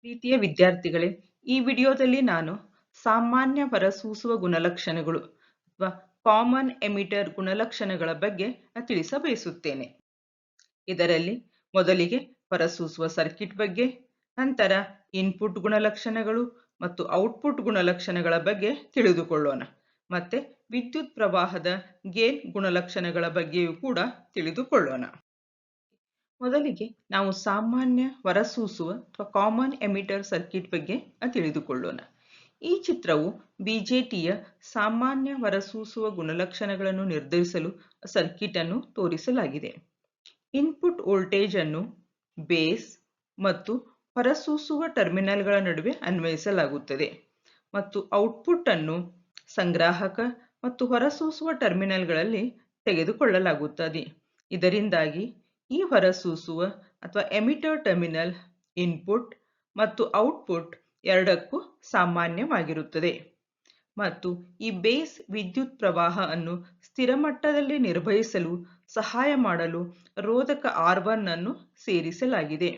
ಪ್ರೀತಿಯ ವಿದ್ಯಾರ್ಥಿಗಳೇ, ಈ ವಿಡಿಯೋದಲ್ಲಿ ನಾನು ಸಾಮಾನ್ಯ ಹೊರಸೂಸುವ ಗುಣಲಕ್ಷಣಗಳು ಅಥವಾ ಕಾಮನ್ ಎಮಿಟರ್ ಗುಣಲಕ್ಷಣಗಳ ಬಗ್ಗೆ ತಿಳಿಸ ಬಯಸುತ್ತೇನೆ. ಇದರಲ್ಲಿ ಮೊದಲಿಗೆ ಹೊರಸೂಸುವ ಸರ್ಕಿಟ್ ಬಗ್ಗೆ, ನಂತರ ಇನ್ಪುಟ್ ಗುಣಲಕ್ಷಣಗಳು ಮತ್ತು ಔಟ್ಪುಟ್ ಗುಣಲಕ್ಷಣಗಳ ಬಗ್ಗೆ ತಿಳಿದುಕೊಳ್ಳೋಣ. ಮತ್ತೆ ವಿದ್ಯುತ್ ಪ್ರವಾಹದ ಗೇನ್ ಗುಣಲಕ್ಷಣಗಳ ಬಗ್ಗೆಯೂ ಕೂಡ ತಿಳಿದುಕೊಳ್ಳೋಣ. ಮೊದಲಿಗೆ ನಾವು ಸಾಮಾನ್ಯ ಹೊರಸೂಸುವ ಅಥವಾ ಕಾಮನ್ ಎಮಿಟರ್ ಸರ್ಕಿಟ್ ಬಗ್ಗೆ ತಿಳಿದುಕೊಳ್ಳೋಣ. ಈ ಚಿತ್ರವು ಬಿಜೆಟಿಯ ಸಾಮಾನ್ಯ ಹೊರಸೂಸುವ ಗುಣಲಕ್ಷಣಗಳನ್ನು ನಿರ್ಧರಿಸಲು ಸರ್ಕಿಟ್ ಅನ್ನು ತೋರಿಸಲಾಗಿದೆ. ಇನ್ಪುಟ್ ವೋಲ್ಟೇಜ್ ಅನ್ನು ಬೇಸ್ ಮತ್ತು ಹೊರಸೂಸುವ ಟರ್ಮಿನಲ್ಗಳ ನಡುವೆ ಅನ್ವಯಿಸಲಾಗುತ್ತದೆ ಮತ್ತು ಔಟ್ಪುಟ್ ಅನ್ನು ಸಂಗ್ರಾಹಕ ಮತ್ತು ಹೊರಸೂಸುವ ಟರ್ಮಿನಲ್ಗಳಲ್ಲಿ ತೆಗೆದುಕೊಳ್ಳಲಾಗುತ್ತದೆ. ಇದರಿಂದಾಗಿ ಈ ಹೊರಸೂಸುವ ಅಥವಾ ಎಮಿಟರ್ ಟರ್ಮಿನಲ್ ಇನ್ಪುಟ್ ಮತ್ತು ಔಟ್ಪುಟ್ ಎರಡಕ್ಕೂ ಸಾಮಾನ್ಯವಾಗಿರುತ್ತದೆ. ಮತ್ತು ಈ ಬೇಸ್ ವಿದ್ಯುತ್ ಪ್ರವಾಹ ಅನ್ನು ಸ್ಥಿರ ಮಟ್ಟದಲ್ಲಿ ನಿರ್ವಹಿಸಲು ಸಹಾಯ ಮಾಡಲು ರೋಧಕ ಆರ್1 ಅನ್ನು ಸೇರಿಸಲಾಗಿದೆ.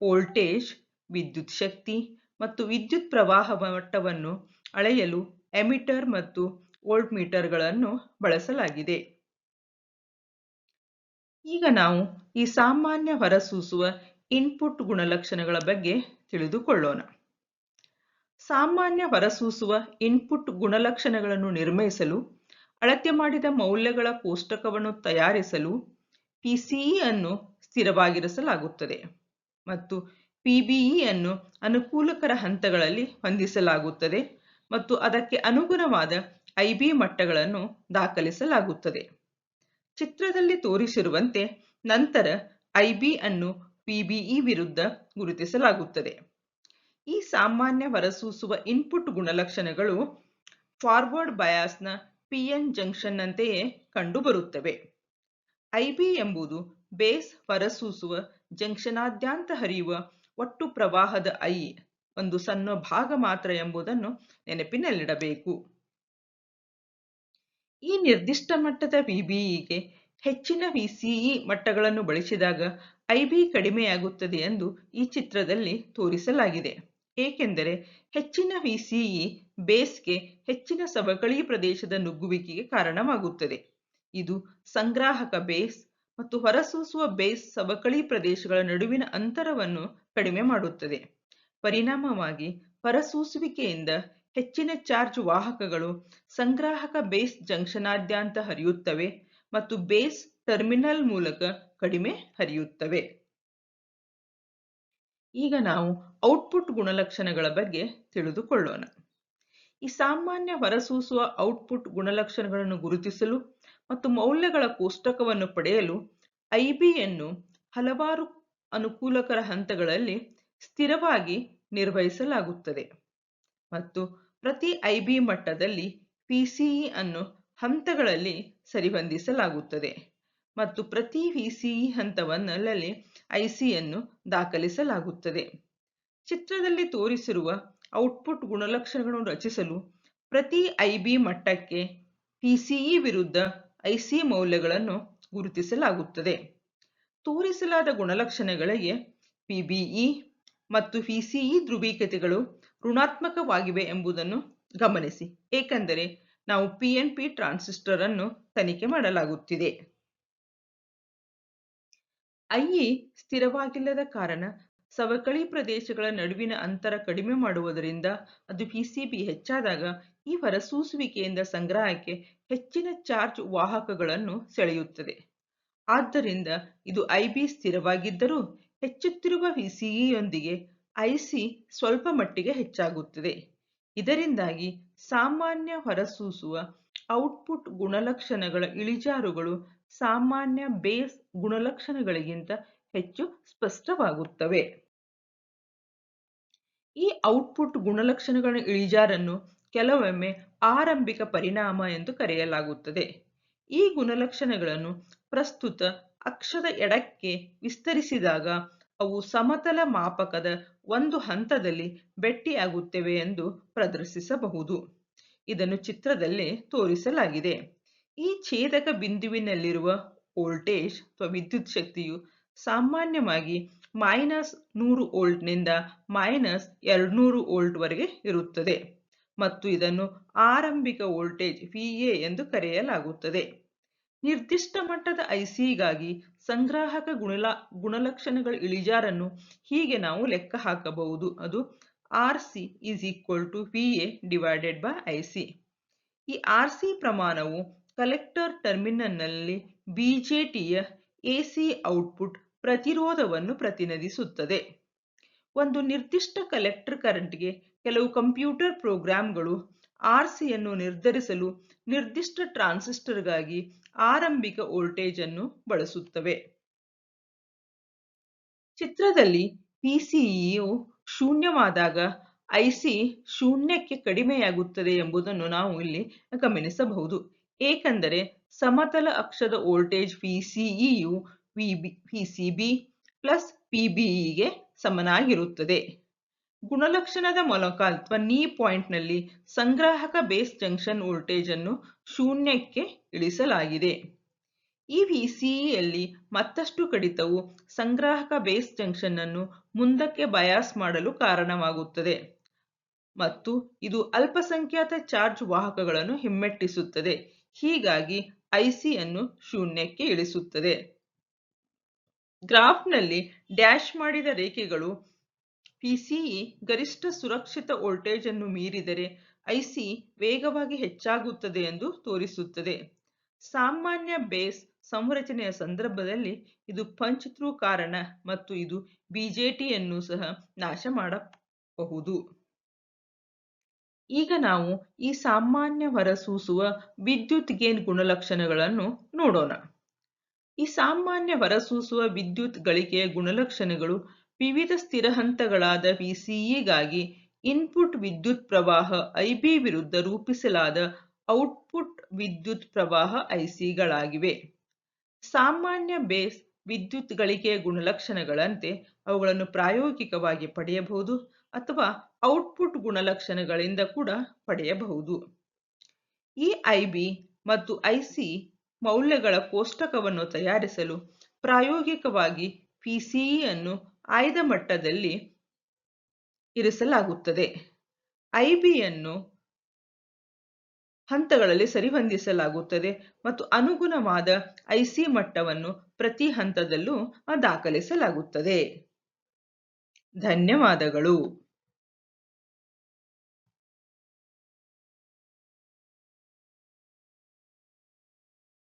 ವೋಲ್ಟೇಜ್, ವಿದ್ಯುತ್ ಶಕ್ತಿ ಮತ್ತು ವಿದ್ಯುತ್ ಪ್ರವಾಹ ಮಟ್ಟವನ್ನು ಅಳೆಯಲು ಎಮಿಟರ್ ಮತ್ತು ವೋಲ್ಟ್ಮೀಟರ್ಗಳನ್ನು ಬಳಸಲಾಗಿದೆ. ಈಗ ನಾವು ಈ ಸಾಮಾನ್ಯ ಹೊರಸೂಸುವ ಇನ್ಪುಟ್ ಗುಣಲಕ್ಷಣಗಳ ಬಗ್ಗೆ ತಿಳಿದುಕೊಳ್ಳೋಣ. ಸಾಮಾನ್ಯ ಹೊರಸೂಸುವ ಇನ್ಪುಟ್ ಗುಣಲಕ್ಷಣಗಳನ್ನು ನಿರ್ಮಿಸಲು, ಅಳತೆ ಮಾಡಿದ ಮೌಲ್ಯಗಳ ಕೋಷ್ಟಕವನ್ನು ತಯಾರಿಸಲು ಪಿಸಿಇ ಅನ್ನು ಸ್ಥಿರವಾಗಿರಿಸಲಾಗುತ್ತದೆ ಮತ್ತು ಪಿಬಿಇ ಅನ್ನು ಅನುಕೂಲಕರ ಹಂತಗಳಲ್ಲಿ ಹೊಂದಿಸಲಾಗುತ್ತದೆ ಮತ್ತು ಅದಕ್ಕೆ ಅನುಗುಣವಾದ ಐಬಿ ಮಟ್ಟಗಳನ್ನು ದಾಖಲಿಸಲಾಗುತ್ತದೆ. ಚಿತ್ರದಲ್ಲಿ ತೋರಿಸಿರುವಂತೆ ನಂತರ ಐಬಿ ಅನ್ನು ಪಿಬಿಇ ವಿರುದ್ಧ ಗುರುತಿಸಲಾಗುತ್ತದೆ. ಈ ಸಾಮಾನ್ಯ ಹೊರಸೂಸುವ ಇನ್ಪುಟ್ ಗುಣಲಕ್ಷಣಗಳು ಫಾರ್ವರ್ಡ್ ಬಯಾಸ್ನ ಪಿಎನ್ ಜಂಕ್ಷನ್ನಂತೆಯೇ ಕಂಡುಬರುತ್ತವೆ. ಐಬಿ ಎಂಬುದು ಬೇಸ್ ಹೊರಸೂಸುವ ಜಂಕ್ಷನಾದ್ಯಂತ ಹರಿಯುವ ಒಟ್ಟು ಪ್ರವಾಹದ ಐ, ಒಂದು ಸಣ್ಣ ಭಾಗ ಮಾತ್ರ ಎಂಬುದನ್ನು ನೆನಪಿನಲ್ಲಿಡಬೇಕು. ಈ ನಿರ್ದಿಷ್ಟ ಮಟ್ಟದ ವಿಬಿಇಗೆ ಹೆಚ್ಚಿನ ವಿಸಿಇ ಮಟ್ಟಗಳನ್ನು ಬಳಸಿದಾಗ ಐಬಿ ಕಡಿಮೆಯಾಗುತ್ತದೆ ಎಂದು ಈ ಚಿತ್ರದಲ್ಲಿ ತೋರಿಸಲಾಗಿದೆ. ಏಕೆಂದರೆ ಹೆಚ್ಚಿನ ವಿಸಿಇ ಬೇಸ್ಗೆ ಹೆಚ್ಚಿನ ಸವಕಳಿ ಪ್ರದೇಶದ ನುಗ್ಗುವಿಕೆಗೆ ಕಾರಣವಾಗುತ್ತದೆ. ಇದು ಸಂಗ್ರಾಹಕ ಬೇಸ್ ಮತ್ತು ಹೊರಸೂಸುವ ಬೇಸ್ ಸವಕಳಿ ಪ್ರದೇಶಗಳ ನಡುವಿನ ಅಂತರವನ್ನು ಕಡಿಮೆ ಮಾಡುತ್ತದೆ. ಪರಿಣಾಮವಾಗಿ ಹೊರಸೂಸುವಿಕೆಯಿಂದ ಹೆಚ್ಚಿನ ಚಾರ್ಜ್ ವಾಹಕಗಳು ಸಂಗ್ರಾಹಕ ಬೇಸ್ ಜಂಕ್ಷನಾದ್ಯಂತ ಹರಿಯುತ್ತವೆ ಮತ್ತು ಬೇಸ್ ಟರ್ಮಿನಲ್ ಮೂಲಕ ಕಡಿಮೆ ಹರಿಯುತ್ತವೆ. ಈಗ ನಾವು ಔಟ್ಪುಟ್ ಗುಣಲಕ್ಷಣಗಳ ಬಗ್ಗೆ ತಿಳಿದುಕೊಳ್ಳೋಣ. ಈ ಸಾಮಾನ್ಯ ಹೊರಸೂಸುವ ಔಟ್ಪುಟ್ ಗುಣಲಕ್ಷಣಗಳನ್ನು ಗುರುತಿಸಲು ಮತ್ತು ಮೌಲ್ಯಗಳ ಕೋಷ್ಟಕವನ್ನು ಪಡೆಯಲು ಐಬಿಯನ್ನು ಹಲವಾರು ಅನುಕೂಲಕರ ಹಂತಗಳಲ್ಲಿ ಸ್ಥಿರವಾಗಿ ನಿರ್ವಹಿಸಲಾಗುತ್ತದೆ. ಮತ್ತು ಪ್ರತಿ ಐಬಿ ಮಟ್ಟದಲ್ಲಿ ಪಿಸಿಇ ಅನ್ನು ಹಂತಗಳಲ್ಲಿ ಸರಿಹೊಂದಿಸಲಾಗುತ್ತದೆ ಮತ್ತು ಪ್ರತಿ ವಿಸಿಇ ಹಂತವನ್ನಲ್ಲಿ ಐಸಿಯನ್ನು ದಾಖಲಿಸಲಾಗುತ್ತದೆ. ಚಿತ್ರದಲ್ಲಿ ತೋರಿಸಿರುವ ಔಟ್ಪುಟ್ ಗುಣಲಕ್ಷಣಗಳನ್ನು ರಚಿಸಲು ಪ್ರತಿ ಐಬಿ ಮಟ್ಟಕ್ಕೆ ಪಿಸಿಇ ವಿರುದ್ಧ ಐಸಿ ಮೌಲ್ಯಗಳನ್ನು ಗುರುತಿಸಲಾಗುತ್ತದೆ. ತೋರಿಸಲಾದ ಗುಣಲಕ್ಷಣಗಳಿಗೆ ಪಿಬಿಇ ಮತ್ತು ಪಿಸಿಇ ಧ್ರುವೀಕತೆಗಳು ಋಣಾತ್ಮಕವಾಗಿವೆ ಎಂಬುದನ್ನು ಗಮನಿಸಿ. ಏಕೆಂದರೆ ನಾವು ಪಿಎನ್ಪಿ ಟ್ರಾನ್ಸಿಸ್ಟರ್ ಅನ್ನು ತನಿಖೆ ಮಾಡಲಾಗುತ್ತಿದೆ. ಐಇ ಸ್ಥಿರವಾಗಿಲ್ಲದ ಕಾರಣ ಸವಕಳಿ ಪ್ರದೇಶಗಳ ನಡುವಿನ ಅಂತರ ಕಡಿಮೆ ಮಾಡುವುದರಿಂದ ಅದು ಪಿಸಿಬಿ ಹೆಚ್ಚಾದಾಗ ಈ ಹೊರಸೂಸುವಿಕೆಯಿಂದ ಸಂಗ್ರಹಕ್ಕೆ ಹೆಚ್ಚಿನ ಚಾರ್ಜ್ ವಾಹಕಗಳನ್ನು ಸೆಳೆಯುತ್ತದೆ. ಆದ್ದರಿಂದ ಇದು ಐಬಿ ಸ್ಥಿರವಾಗಿದ್ದರೂ ಹೆಚ್ಚುತ್ತಿರುವ ವಿಸಿಇಯೊಂದಿಗೆ ಐಸಿ ಸ್ವಲ್ಪ ಮಟ್ಟಿಗೆ ಹೆಚ್ಚಾಗುತ್ತದೆ. ಇದರಿಂದಾಗಿ ಸಾಮಾನ್ಯ ಹೊರಸೂಸುವ ಔಟ್ಪುಟ್ ಗುಣಲಕ್ಷಣಗಳ ಇಳಿಜಾರುಗಳು ಸಾಮಾನ್ಯ ಬೇಸ್ ಗುಣಲಕ್ಷಣಗಳಿಗಿಂತ ಹೆಚ್ಚು ಸ್ಪಷ್ಟವಾಗುತ್ತವೆ. ಈ ಔಟ್ಪುಟ್ ಗುಣಲಕ್ಷಣಗಳ ಇಳಿಜಾರನ್ನು ಕೆಲವೊಮ್ಮೆ ಆರಂಭಿಕ ಪರಿಣಾಮ ಎಂದು ಕರೆಯಲಾಗುತ್ತದೆ. ಈ ಗುಣಲಕ್ಷಣಗಳನ್ನು ಪ್ರಸ್ತುತ ಅಕ್ಷದ ಎಡಕ್ಕೆ ವಿಸ್ತರಿಸಿದಾಗ ಅವು ಸಮತಲ ಮಾಪಕದ ಒಂದು ಹಂತದಲ್ಲಿ ಬೆಟ್ಟಿಯಾಗುತ್ತವೆ ಎಂದು ಪ್ರದರ್ಶಿಸಬಹುದು. ಇದನ್ನು ಚಿತ್ರದಲ್ಲಿ ತೋರಿಸಲಾಗಿದೆ. ಈ ಛೇದಕ ಬಿಂದುವಿನಲ್ಲಿರುವ ವೋಲ್ಟೇಜ್ ಅಥವಾ ವಿದ್ಯುತ್ ಶಕ್ತಿಯು ಸಾಮಾನ್ಯವಾಗಿ ಮೈನಸ್ ನೂರು ವೋಲ್ಟ್ನಿಂದ ಮೈನಸ್ ಎರಡ್ನೂರು ವೋಲ್ಟ್ವರೆಗೆ ಇರುತ್ತದೆ ಮತ್ತು ಇದನ್ನು ಆರಂಭಿಕ ವೋಲ್ಟೇಜ್ ವಿ ಎ ಎಂದು ಕರೆಯಲಾಗುತ್ತದೆ. ನಿರ್ದಿಷ್ಟ ಮಟ್ಟದ ಐಸಿಗಾಗಿ ಸಂಗ್ರಾಹಕ ಗುಣಲ, ಗುಣಲಕ್ಷಣಗಳ ಇಳಿಜಾರನ್ನು ಹೀಗೆ ನಾವು ಲೆಕ್ಕ ಹಾಕಬಹುದು. ಅದು R C is equal to V A divided by I C. ಈ ಆರ್ ಸಿ ಪ್ರಮಾಣವು ಕಲೆಕ್ಟರ್ ಟರ್ಮಿನಲ್ನಲ್ಲಿ ಬಿಜೆಟಿಯ ಸಿ ಔಟ್ಪುಟ್ ಪ್ರತಿರೋಧವನ್ನು ಪ್ರತಿನಿಧಿಸುತ್ತದೆ. ಒಂದು ನಿರ್ದಿಷ್ಟ ಕಲೆಕ್ಟರ್ ಕರೆಂಟ್ಗೆ ಕೆಲವು ಕಂಪ್ಯೂಟರ್ ಪ್ರೋಗ್ರಾಂಗಳು ಆರ್ ಸಿಯನ್ನು ನಿರ್ಧರಿಸಲು ನಿರ್ದಿಷ್ಟ ಟ್ರಾನ್ಸಿಸ್ಟರ್ಗಾಗಿ ಆರಂಭಿಕ ವೋಲ್ಟೇಜ್ ಅನ್ನು ಬಳಸುತ್ತವೆ. ಚಿತ್ರದಲ್ಲಿ ಪಿಸಿಇಯು ಶೂನ್ಯವಾದಾಗ ಐಸಿ ಶೂನ್ಯಕ್ಕೆ ಕಡಿಮೆಯಾಗುತ್ತದೆ ಎಂಬುದನ್ನು ನಾವು ಇಲ್ಲಿ ಗಮನಿಸಬಹುದು. ಏಕೆಂದರೆ ಸಮತಲ ಅಕ್ಷದ ವೋಲ್ಟೇಜ್ ಪಿಸಿಇಯು ಪಿಸಿಬಿ ಪ್ಲಸ್ ಪಿಬಿಇಗೆ ಸಮನಾಗಿರುತ್ತದೆ. ಗುಣಲಕ್ಷಣದ ಮೂಲಕ ಅಥವಾ ನೀ ಪಾಯಿಂಟ್ನಲ್ಲಿ ಸಂಗ್ರಾಹಕ ಬೇಸ್ ಜಂಕ್ಷನ್ ವೋಲ್ಟೇಜ್ ಅನ್ನು ಶೂನ್ಯಕ್ಕೆ ಇಳಿಸಲಾಗಿದೆ. ಈ ವಿಸಿಇಯಲ್ಲಿ ಮತ್ತಷ್ಟು ಕಡಿತವು ಸಂಗ್ರಾಹಕ ಬೇಸ್ ಜಂಕ್ಷನ್ ಅನ್ನು ಮುಂದಕ್ಕೆ ಬಯಾಸ್ ಮಾಡಲು ಕಾರಣವಾಗುತ್ತದೆ ಮತ್ತು ಇದು ಅಲ್ಪಸಂಖ್ಯಾತ ಚಾರ್ಜ್ ವಾಹಕಗಳನ್ನು ಹಿಮ್ಮೆಟ್ಟಿಸುತ್ತದೆ. ಹೀಗಾಗಿ ಐಸಿಯನ್ನು ಶೂನ್ಯಕ್ಕೆ ಇಳಿಸುತ್ತದೆ. ಗ್ರಾಫ್ನಲ್ಲಿ ಡ್ಯಾಶ್ ಮಾಡಿದ ರೇಖೆಗಳು ಪಿಸಿಇ ಗರಿಷ್ಠ ಸುರಕ್ಷಿತ ವೋಲ್ಟೇಜ್ ಅನ್ನು ಮೀರಿದರೆ ಐಸಿ ವೇಗವಾಗಿ ಹೆಚ್ಚಾಗುತ್ತದೆ ಎಂದು ತೋರಿಸುತ್ತದೆ. ಸಾಮಾನ್ಯ ಬೇಸ್ ಸಂರಚನೆಯ ಸಂದರ್ಭದಲ್ಲಿ ಇದು ಪಂಚ್ ಥ್ರೂ ಕಾರಣ ಮತ್ತು ಇದು ಬಿಜೆಟಿಯನ್ನು ಸಹ ನಾಶ ಮಾಡಬಹುದು. ಈಗ ನಾವು ಈ ಸಾಮಾನ್ಯ ಹೊರಸೂಸುವ ವಿದ್ಯುತ್ ಗೇನ್ ಗುಣಲಕ್ಷಣಗಳನ್ನು ನೋಡೋಣ. ಈ ಸಾಮಾನ್ಯ ಹೊರಸೂಸುವ ವಿದ್ಯುತ್ ಗಳಿಕೆಯ ಗುಣಲಕ್ಷಣಗಳು ವಿವಿಧ ಸ್ಥಿರ ಹಂತಗಳಾದ ವಿಸಿಇಗಾಗಿ ಇನ್ಪುಟ್ ವಿದ್ಯುತ್ ಪ್ರವಾಹ ಐಬಿ ವಿರುದ್ಧ ರೂಪಿಸಲಾದ ಔಟ್ಪುಟ್ ವಿದ್ಯುತ್ ಪ್ರವಾಹ ಐಸಿಗಳಾಗಿವೆ ಸಾಮಾನ್ಯ ಬೇಸ್ ವಿದ್ಯುತ್ ಗಳಿಕೆಯ ಗುಣಲಕ್ಷಣಗಳಂತೆ ಅವುಗಳನ್ನು ಪ್ರಾಯೋಗಿಕವಾಗಿ ಪಡೆಯಬಹುದು ಅಥವಾ ಔಟ್ಪುಟ್ ಗುಣಲಕ್ಷಣಗಳಿಂದ ಕೂಡ ಪಡೆಯಬಹುದು. ಈ ಐಬಿ ಮತ್ತು ಐಸಿ ಮೌಲ್ಯಗಳ ಕೋಷ್ಟಕವನ್ನು ತಯಾರಿಸಲು ಪ್ರಾಯೋಗಿಕವಾಗಿ ಪಿಸಿಇ ಅನ್ನು ಆಯ್ದ ಮಟ್ಟದಲ್ಲಿ ಇರಿಸಲಾಗುತ್ತದೆ. ಐಬಿಯನ್ನು ಹಂತಗಳಲ್ಲಿ ಸರಿಹೊಂದಿಸಲಾಗುತ್ತದೆ ಮತ್ತು ಅನುಗುಣವಾದ ಐಸಿ ಮಟ್ಟವನ್ನು ಪ್ರತಿ ಹಂತದಲ್ಲೂ ದಾಖಲಿಸಲಾಗುತ್ತದೆ. ಧನ್ಯವಾದಗಳು.